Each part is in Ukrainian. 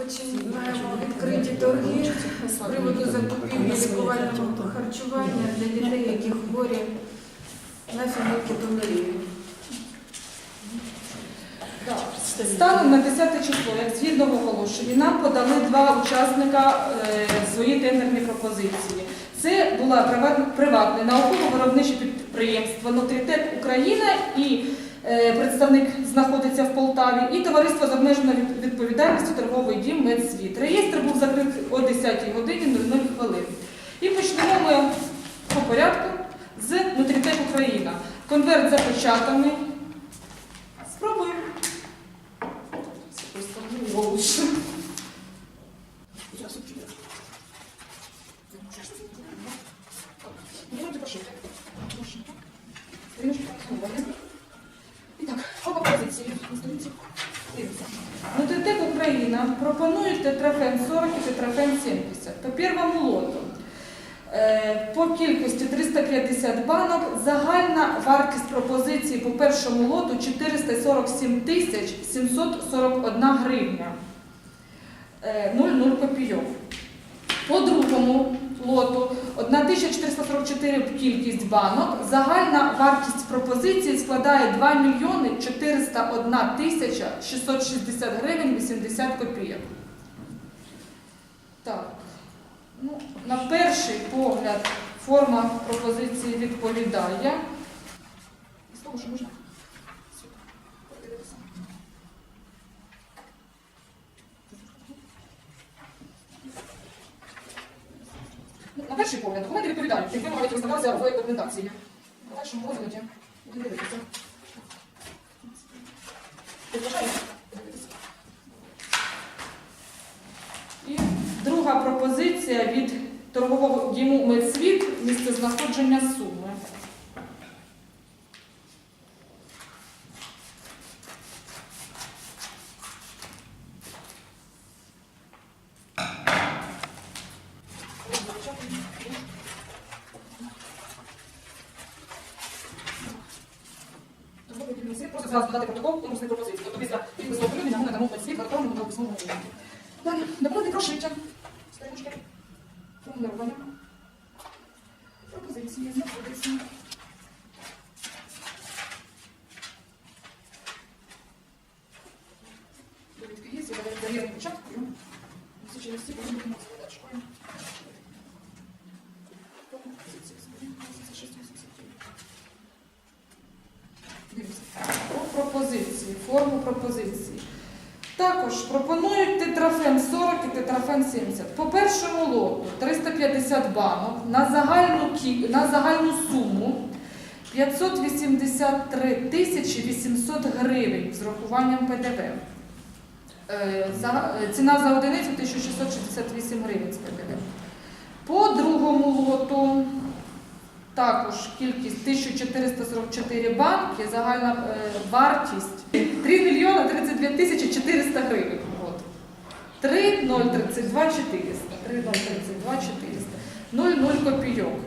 Очень маємо відкриті торги з приводу закупівлі лікувального харчування для дітей, які хворі на фенілкетонурію. Станом на 10 число, як згідно в нам подали два учасника е, свої тендерні пропозиції. Це була приват- приватне науково-виробниче підприємство Нутрітек Україна і представник знаходиться в Полтаві, і товариство з обмеженою від- відповідальністю торговий дім Медсвіт. Реєстр був закритий о 10 годині 00 хвилин. І почнемо ми по порядку з Нутрітек Україна. Конверт запечатаний. Спробуємо. Итак, по пропозиції. Нутритек Україна пропонує тетрафен 40 і тетрафен 70. По першому лоту е, по кількості 350 банок загальна вартість пропозиції по першому лоту 447 тисяч 741 гривня. Е, 0,0 копійок. По другому лоту 1444 кількість банок. Загальна вартість пропозиції складає 2 мільйони 401 тисяча 660 гривень 80 копійок. Так. Ну, на перший погляд форма пропозиції відповідає. Можна сюди подивитися. Ну, На перший погляд, документи відповідають, які мають розглядатися в документації. На першому розгляді буде дивитися. І друга пропозиція від торгового діму Медсвіт місце знаходження суми. Торговий дім Медсвіт Просто зразу додати протокол конкурсної пропозиції. Тобто після підпису оприлюднення ми надамо Медсвіт в електронному та письмовому вигляді. Далі, документи про шиття. Сторіночки. Формулювання. Пропозиції знаходиться. Довідки є, я завірені початку. Через всі будемо задачкою. Форму пропозиції. Також пропонують тетрафен 40 і тетрафен 70. По першому лоту 350 банок на загальну, на загальну суму 583 тисячі 800 гривень з рахуванням ПДВ. Е, ціна за одиницю 1668 гривень з ПДВ. По другому лоту також кількість 1444 банки, загальна е, вартість 3 мільйона 32 тисячі 400 гривень. От. 3,032 400. 3,032 400. 0,0 копійок.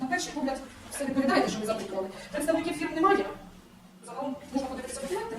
На перший погляд все відповідаєте, що ви запитували. Представників фірм немає. Загалом можна документи. Розпочати